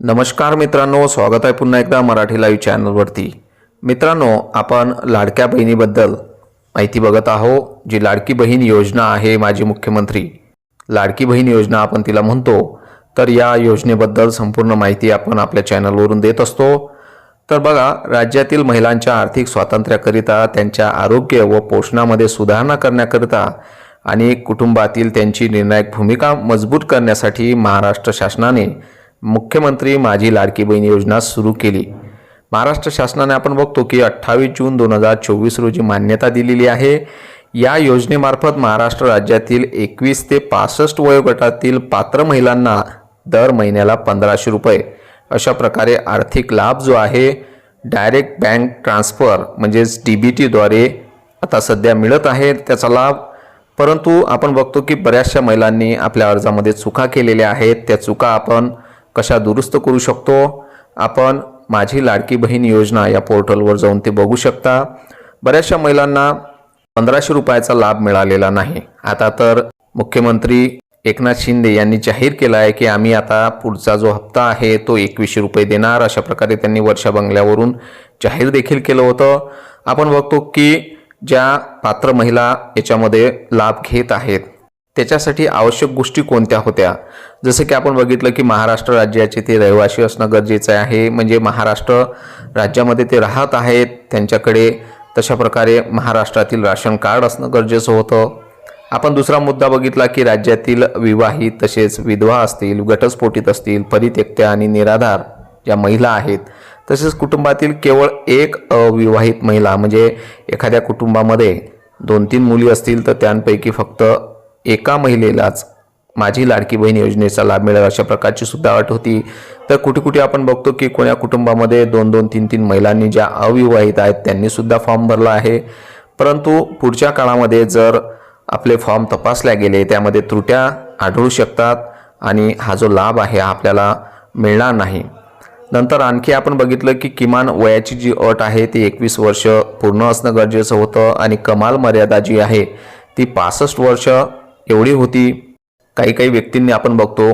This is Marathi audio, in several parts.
नमस्कार मित्रांनो स्वागत आहे पुन्हा एकदा मराठी लाईव्ह चॅनलवरती मित्रांनो आपण लाडक्या बहिणीबद्दल माहिती बघत आहो जी लाडकी बहीण योजना आहे माजी मुख्यमंत्री. लाडकी बहीण योजना आपण तिला म्हणतो तर या योजनेबद्दल संपूर्ण माहिती आपण आपल्या चॅनलवरून देत असतो. तर बघा राज्यातील महिलांच्या आर्थिक स्वातंत्र्याकरिता त्यांच्या आरोग्य व पोषणामध्ये सुधारणा करण्याकरिता आणि कुटुंबातील त्यांची निर्णायक भूमिका मजबूत करण्यासाठी महाराष्ट्र शासनाने मुख्यमंत्री माझी लाडकी बहीण योजना सुरू केली. महाराष्ट्र शासनाने आपण बघतो की अठ्ठावीस जून दोन हजार चोवीस रोजी मान्यता दिलेली आहे. या योजनेमार्फत महाराष्ट्र राज्यातील एकवीस ते पासष्ट वयोगटातील पात्र महिलांना दर महिन्याला पंधराशे रुपये. अशा प्रकारे आर्थिक लाभ जो आहे डायरेक्ट बँक ट्रान्सफर म्हणजेच डी बी टीद्वारे आता सध्या मिळत आहे त्याचा लाभ. परंतु आपण बघतो की बऱ्याचशा महिलांनी आपल्या अर्जामध्ये चुका केलेल्या आहेत. त्या चुका आपण कशा दुरुस्त करू शकतो? आपण माझी लाडकी बहीण योजना या पोर्टलवर जाऊन ते बघू शकता. बऱ्याचशा महिलांना पंधराशे रुपयाचा लाभ मिळालेला नाही. आता तर मुख्यमंत्री एकनाथ शिंदे यांनी जाहीर केला आहे की आम्ही आता पुढचा जो हप्ता आहे तो एकवीसशे रुपये देणार. अशा प्रकारे त्यांनी वर्षा बंगल्यावरून जाहीर देखील केलं होतं. आपण बघतो की ज्या पात्र महिला याच्यामध्ये लाभ घेत आहेत त्याच्यासाठी आवश्यक गोष्टी कोणत्या होत्या? जसं की आपण बघितलं की महाराष्ट्र राज्याचे ते रहिवासी असणं गरजेचं आहे. म्हणजे महाराष्ट्र राज्यामध्ये ते राहत आहेत. त्यांच्याकडे तशा प्रकारे महाराष्ट्रातील राशन कार्ड असणं गरजेचं होतं. आपण दुसरा मुद्दा बघितला की राज्यातील विवाहित तसेच विधवा असतील घटस्फोटित असतील परित्यक्त्या आणि निराधार ज्या महिला आहेत तसेच कुटुंबातील केवळ एक अविवाहित महिला म्हणजे एखाद्या कुटुंबामध्ये दोन तीन मुली असतील तर त्यांपैकी फक्त एका महिलेलाच माझी लाडकी बहीण योजनेचा लाभ मिळेल अशा प्रकारची सुद्धा अट होती. तर कुठे कुठे आपण बघतो की कोण्या कुटुंबामध्ये दोन दोन तीन तीन महिलांनी ज्या अविवाहित आहेत त्यांनी सुद्धा फॉर्म भरला आहे. परंतु पुढच्या काळामध्ये जर आपले फॉर्म तपासल्या गेले त्यामध्ये त्रुट्या आढळू शकतात आणि हा जो लाभ आहे आपल्याला मिळणार नाही. नंतर आणखी आपण बघितलं की किमान वयाची जी अट आहे ती एकवीस वर्ष पूर्ण असणं गरजेचं होतं आणि कमाल मर्यादा जी आहे ती पासष्ट वर्ष एवढी होती. काही काही व्यक्तींनी आपण बघतो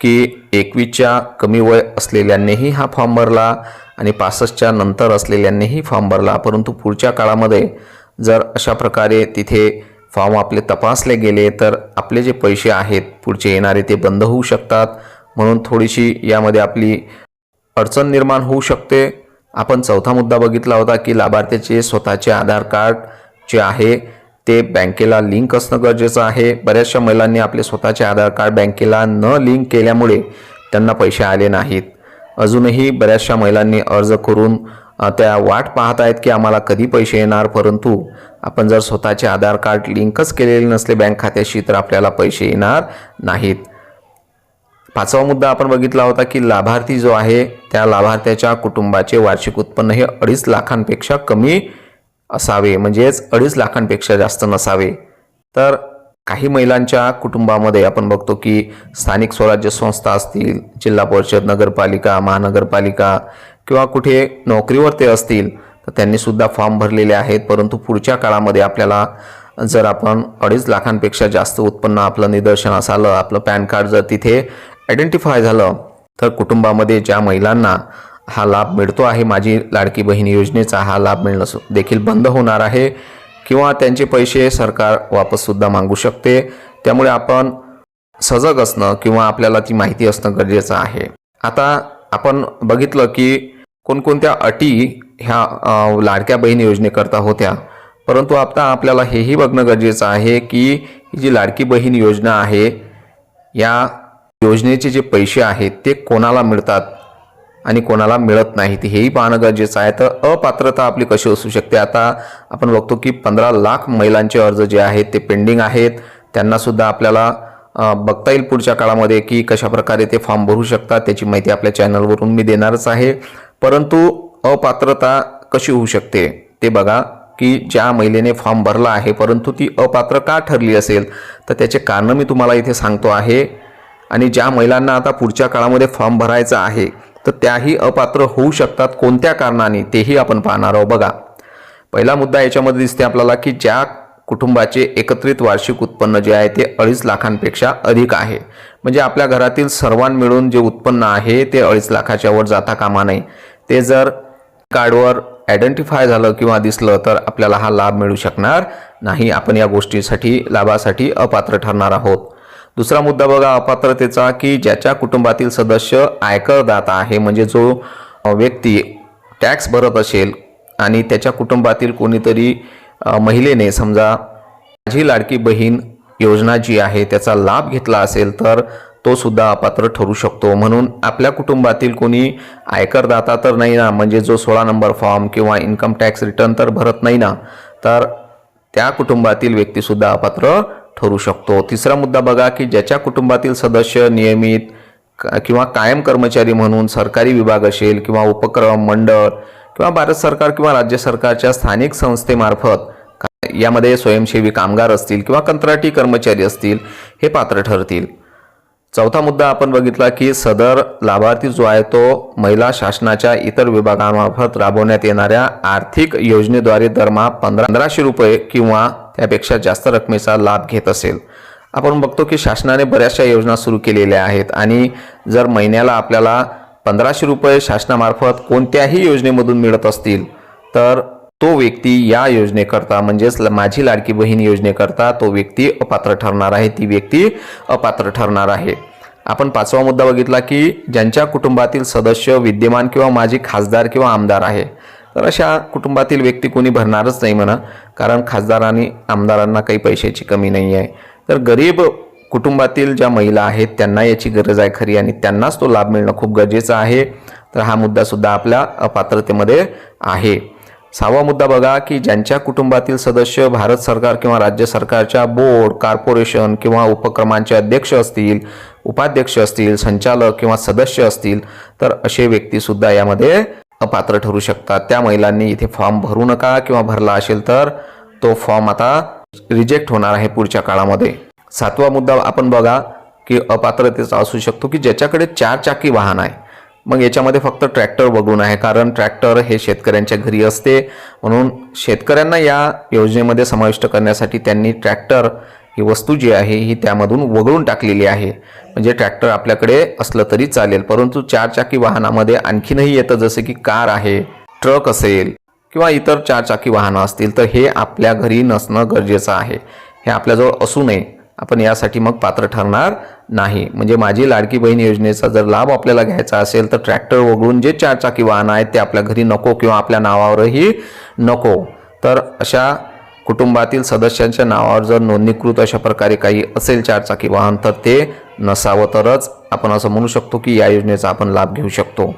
की एकवीसच्या कमी वय असलेल्यांनीही हा फॉर्म भरला आणि पासष्टच्या नंतर असलेल्यांनीही फॉर्म भरला. परंतु पुढच्या काळामध्ये जर अशा प्रकारे तिथे फॉर्म आपले तपासले गेले तर आपले जे पैसे आहेत पुढचे येणारे ते बंद होऊ शकतात. म्हणून थोडीशी यामध्ये आपली अडचण निर्माण होऊ शकते. आपण चौथा मुद्दा बघितला होता की लाभार्थ्याचे स्वतःचे आधार कार्ड जे आहे ते बँकेला लिंक असणं गरजेचं आहे. बऱ्याचशा महिलांनी आपले स्वतःचे आधार कार्ड बँकेला न लिंक केल्यामुळे त्यांना पैसे आले नाहीत. अजूनही बऱ्याचशा महिलांनी अर्ज करून त्या वाट पाहत आहेत की आम्हाला कधी पैसे येणार परंतु आपण जर स्वतःचे आधार कार्ड लिंकच केलेले नसले बँक खात्याशी तर आपल्याला पैसे येणार नाहीत. पाचवा मुद्दा आपण बघितला होता की लाभार्थी जो आहे त्या लाभार्थ्याच्या कुटुंबाचे वार्षिक उत्पन्न हे अडीच लाखांपेक्षा कमी असावे म्हणजेच अडीच लाखांपेक्षा जास्त नसावे. तर काही महिलांच्या कुटुंबामध्ये आपण बघतो की स्थानिक स्वराज्य संस्था असतील जिल्हा परिषद नगरपालिका महानगरपालिका किंवा कुठे नोकरीवर ते असतील तर त्यांनीसुद्धा फॉर्म भरलेले आहेत. परंतु पुढच्या काळामध्ये आपल्याला जर आपण अडीच लाखांपेक्षा जास्त उत्पन्न आपलं निदर्शनास आलं आपलं पॅन कार्ड जर तिथे आयडेंटिफाय झालं तर कुटुंबामध्ये ज्या महिलांना हा लाभ मिळतो आहे. माझी लाडकी बहीण योजनेचा हा लाभ मिळणं सु- देखील बंद होणार आहे. किंवा त्यांचे पैसे सरकार वापससुद्धा मागू शकते. त्यामुळे आपण सजग असणं किंवा आपल्याला ती माहिती असणं गरजेचं आहे. आता आपण बघितलं की कोणकोणत्या अटी ह्या लाडक्या बहीण योजनेकरता होत्या. परंतु आता आपल्याला हेही बघणं गरजेचं आहे की ही जी लाडकी बहीण योजना आहे या योजनेचे जे पैसे आहेत ते कोणाला मिळतात? आणि कोणाला मिळत नाहीत हेही पाहणं गरजेचं आहे. तर अपात्रता आपली कशी असू शकते? आता आपण बघतो की पंधरा लाख महिलांचे अर्ज जे आहेत ते पेंडिंग आहेत. त्यांनासुद्धा आपल्याला बघता येईल पुढच्या काळामध्ये की कशा प्रकारे ते फॉर्म भरू शकतात. त्याची माहिती आपल्या चॅनलवरून मी देणारच आहे. परंतु अपात्रता कशी होऊ शकते? ते बघा की ज्या महिलेने फॉर्म भरला आहे परंतु ती अपात्र का ठरली असेल? तर त्याचे कारणं मी तुम्हाला इथे सांगतो आहे. आणि ज्या महिलांना आता पुढच्या काळामध्ये फॉर्म भरायचा आहे तर त्याही अपात्र होऊ शकतात कोणत्या कारणाने तेही आपण पाहणार आहोत. बघा पहिला मुद्दा याच्यामध्ये दिसते आपल्याला की ज्या कुटुंबाचे एकत्रित वार्षिक उत्पन्न जे आहे ते अडीच लाखांपेक्षा अधिक आहे. म्हणजे आपल्या घरातील सर्वां मिळून जे उत्पन्न आहे ते अडीच लाखाच्या वर जाता कामा नये. ते जर कार्डवर आयडेंटिफाय झालं किंवा दिसलं तर आपल्याला हा लाभ मिळू शकणार नाही. आपण या गोष्टीसाठी लाभासाठी अपात्र ठरणार आहोत. दुसरा मुद्दा बघा अपात्रतेचा की ज्याच्या कुटुंबातील सदस्य आयकरदाता आहे म्हणजे जो व्यक्ती टॅक्स भरत असेल आणि त्याच्या कुटुंबातील कोणीतरी महिलेने समजा माझी लाडकी बहीण योजना जी आहे त्याचा लाभ घेतला असेल तर तो सुद्धा अपात्र ठरू शकतो. म्हणून आपल्या कुटुंबातील कोणी आयकरदाता तर नाही ना म्हणजे जो सोळा नंबर फॉर्म किंवा इन्कम टॅक्स रिटर्न तर भरत नाही ना तर त्या कुटुंबातील व्यक्तीसुद्धा अपात्र ठरू शकतो. तिसरा मुद्दा बघा की ज्याच्या कुटुंबातील सदस्य नियमित किंवा कायम कर्मचारी म्हणून सरकारी विभाग असेल किंवा उपक्रम मंडळ किंवा भारत सरकार किंवा राज्य सरकारच्या स्थानिक संस्थेमार्फत का- यामध्ये स्वयंसेवी कामगार असतील किंवा कंत्राटी कर्मचारी असतील हे पात्र ठरतील. चौथा मुद्दा आपण बघितला की सदर लाभार्थी जो आहे तो महिला शासनाच्या इतर विभागामार्फत राबवण्यात येणाऱ्या आर्थिक योजनेद्वारे दरमहा पंधरा पंधराशे रुपये किंवा त्यापेक्षा जास्त रकमेचा लाभ घेत असेल. आपण बघतो की शासनाने बऱ्याचशा योजना सुरू केलेल्या आहेत आणि जर महिन्याला आपल्याला पंधराशे रुपये शासनामार्फत कोणत्याही योजनेमधून मिळत असतील तर तो व्यक्ती या योजनेकरता म्हणजेच माझी लाडकी बहीण योजनेकरता तो व्यक्ती अपात्र ठरणार आहे ती व्यक्ती अपात्र ठरणार आहे. आपण पाचवा मुद्दा बघितला की ज्यांच्या कुटुंबातील सदस्य विद्यमान किंवा माझी खासदार किंवा आमदार आहे तर अशा कुटुंबातील व्यक्ती कोणी भरणारच नाही म्हणा. कारण खासदार आणि आमदारांना काही पैशाची कमी नाही आहे. तर गरीब कुटुंबातील ज्या महिला आहेत त्यांना याची गरज आहे खरी आणि त्यांनाच तो लाभ मिळणं खूप गरजेचं आहे. तर हा मुद्दासुद्धा आपल्या अपात्रतेमध्ये आहे. सहावा मुद्दा बघा की ज्यांच्या कुटुंबातील सदस्य भारत सरकार किंवा राज्य सरकारच्या बोर्ड कॉर्पोरेशन किंवा उपक्रमांचे अध्यक्ष असतील उपाध्यक्ष असतील संचालक किंवा सदस्य असतील तर असे व्यक्तीसुद्धा यामध्ये अपात्र ठरू शकतात. त्या महिलांनी इथे फॉर्म भरू नका किंवा भरला असेल तर तो फॉर्म आता रिजेक्ट होणार आहे पुढच्या काळामध्ये. सातवा मुद्दा आपण बघा की अपात्रतेचा असू शकतो की ज्याच्याकडे चार चाकी वाहन आहे. मग याच्यामध्ये फक्त ट्रॅक्टर वगळून आहे. कारण ट्रॅक्टर हे शेतकऱ्यांच्या घरी असते. म्हणून शेतकऱ्यांना या योजनेमध्ये समाविष्ट करण्यासाठी त्यांनी ट्रॅक्टर ही वस्तू जी आहे ही त्यामधून वगळून टाकलेली आहे. म्हणजे ट्रॅक्टर आपल्याकडे असलं तरी चालेल परंतु चारचाकी वाहनामध्ये आणखीनही येतं जसं की कार आहे ट्रक असेल किंवा इतर चारचाकी वाहनं असतील तर हे आपल्या घरी नसणं गरजेचं आहे. हे आपल्याजवळ असू नये. आपण यासाठी मग पात्र ठरणार नाही. म्हणजे माझी लाडकी बहीण योजनेचा जर लाभ आपल्याला घ्यायचा असेल तर ट्रॅक्टर वगळून जे चारचाकी वाहनं आहेत ते आपल्या घरी नको किंवा आपल्या नावावरही नको. तर अशा कुटुंबातील सदस्यांच्या नावावर जर नोंदणीकृत अशा प्रकारे काही असेल चारचाकी वाहन तर ते नसावं तरच आपण असं म्हणू शकतो की या योजनेचा आपण लाभ घेऊ शकतो.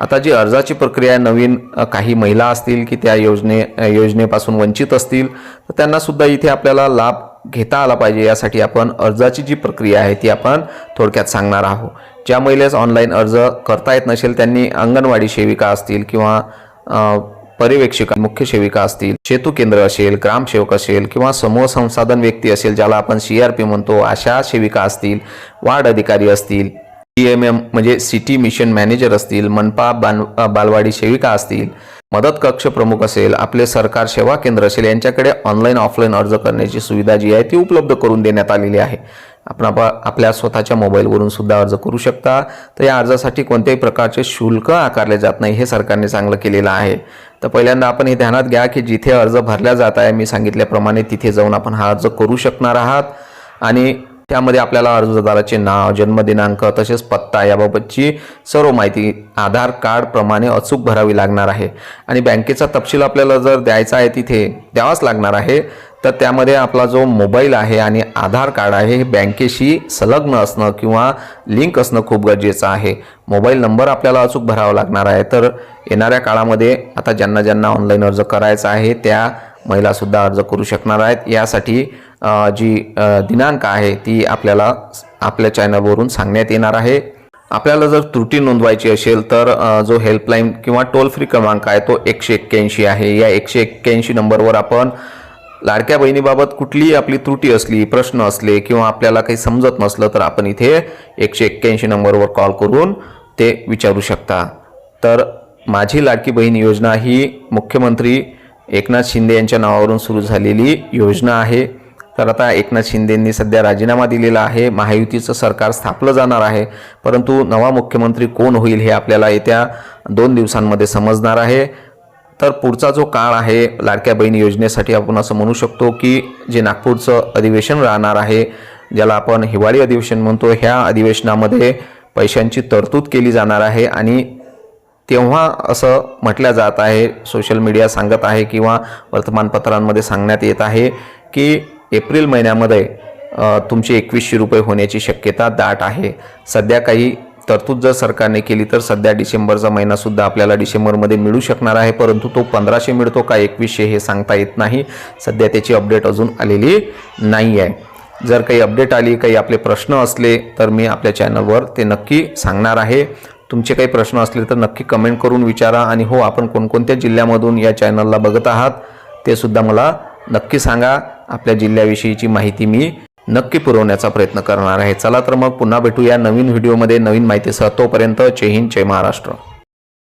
आता जी अर्जाची प्रक्रिया आहे, नवीन काही महिला असतील की त्या योजने योजनेपासून वंचित असतील तर त्यांनासुद्धा इथे आपल्याला लाभ घेता आला पाहिजे. यासाठी आपण अर्जाची जी प्रक्रिया आहे ती आपण थोडक्यात सांगणार आहोत. ज्या महिलेस ऑनलाईन अर्ज करता येत नसेल त्यांनी अंगणवाडी सेविका असतील किंवा परिवेक्षिका पर्यवेक्षिका मुख्य सेविका असतील सेतू केंद्र असेल ग्रामसेवक असेल किंवा समूह संसाधन व्यक्ती असेल ज्याला आपण सी आर पी म्हणतो अशा सेविका असतील वार्ड अधिकारी असतील डी एम एम म्हणजे सिटी मिशन मॅनेजर असतील मनपा बान बालवाडी सेविका असतील मदत कक्ष प्रमुख असेल आपले सरकार सेवा केंद्र असेल यांच्याकडे ऑनलाईन ऑफलाईन अर्ज करण्याची सुविधा जी आहे ती उपलब्ध करून देण्यात आलेली आहे. आपण आप आपल्या स्वतःच्या मोबाईलवरून सुद्धा अर्ज करू शकता. तर या अर्जासाठी कोणत्याही प्रकारचे शुल्क आकारले जात नाही हे सरकारने चांगलं केलेलं आहे. तर पहिल्यांदा आपण हे ध्यानात घ्या की जिथे अर्ज भरला जात आहे मी सांगितल्याप्रमाणे तिथे जाऊन आपण हा अर्ज करू शकणार आहात. आणि त्यामध्ये आपल्याला अर्जदाराचे नाव जन्मदिनांक तसेच पत्ता याबाबतची सर्व माहिती आधार कार्ड प्रमाणे अचूक भरावी लागणार आहे. आणि बँकेचा तपशील आपल्याला जर द्यायचा आहे तिथे द्यावाच लागणार आहे. तर त्यामध्ये आपला जो मोबाईल आहे आणि आधार कार्ड आहे हे बँकेशी संलग्न असणं किंवा लिंक असणं खूप गरजेचं आहे. मोबाईल नंबर आपल्याला अचूक भरावा लागणार आहे. तर येणाऱ्या काळामध्ये आता ज्यांना ज्यांना ऑनलाईन अर्ज करायचा आहे त्या महिलासुद्धा अर्ज करू शकणार आहेत. यासाठी जी दिनांक आहे ती आपल्याला आपल्या चॅनलवरून सांगण्यात येणार आहे. आपल्याला जर त्रुटी नोंदवायची असेल तर जो हेल्पलाईन किंवा टोल फ्री क्रमांक आहे तो एकशे एक्क्याऐंशी आहे. या एकशे एक्क्याऐंशी नंबरवर आपण लाडक्या बहिणीबाबत कुठलीही आपली त्रुटी असली प्रश्न असले किंवा आपल्याला काही समजत नसलं तर आपण इथे एकशे एक्क्याऐंशी नंबरवर कॉल करून ते विचारू शकता. तर माझी लाडकी बहीण योजना ही मुख्यमंत्री एकनाथ शिंदे यांच्या नावावरून सुरू झालेली योजना आहे. तर आता एकनाथ शिंदेंनी सध्या राजीनामा दिलेला आहे. महायुतीचं सरकार स्थापलं जाणार आहे. परंतु नवा मुख्यमंत्री कोण होईल हे आपल्याला येत्या दोन दिवसांमध्ये समजणार आहे. तर पुढचा जो काळ आहे लाडक्या बहिणी योजनेसाठी आपण असं म्हणू शकतो की जे नागपूरचं अधिवेशन राहणार आहे ज्याला आपण हिवाळी अधिवेशन म्हणतो ह्या अधिवेशनामध्ये पैशांची तरतूद केली जाणार आहे आणि तेव्हा असं म्हटलं जात आहे सोशल मीडिया सांगत आहे किंवा वर्तमानपत्रांमध्ये सांगण्यात येत आहे की एप्रिल महिन्यामध्ये तुमचे एकवीसशे रुपये होण्याची शक्यता दाट आहे. सध्या काही तरतूद जर सरकारने केली तर सध्या डिसेंबरचा महिनासुद्धा आपल्याला डिसेंबरमध्ये मिळू शकणार आहे परंतु तो पंधराशे मिळतो का एकवीसशे हे सांगता येत नाही. सध्या त्याची अपडेट अजून आलेली नाही आहे जर काही अपडेट आली काही आपले प्रश्न असले तर मी आपल्या चॅनलवर ते नक्की सांगणार आहे. तुमचे काही प्रश्न असले तर नक्की कमेंट करून विचारा आणि हो आपण कोणकोणत्या जिल्ह्यामधून या चॅनलला बघत आहात ते सुद्धा मला नक्की सांगा. आपल्या जिल्ह्याविषयीची माहिती मी नक्की पुरवण्याचा प्रयत्न करणार आहे. चला तर मग पुन्हा भेटूया नवीन व्हिडिओमध्ये नवीन माहितीसह. तोपर्यंत जय हिंद जय महाराष्ट्र.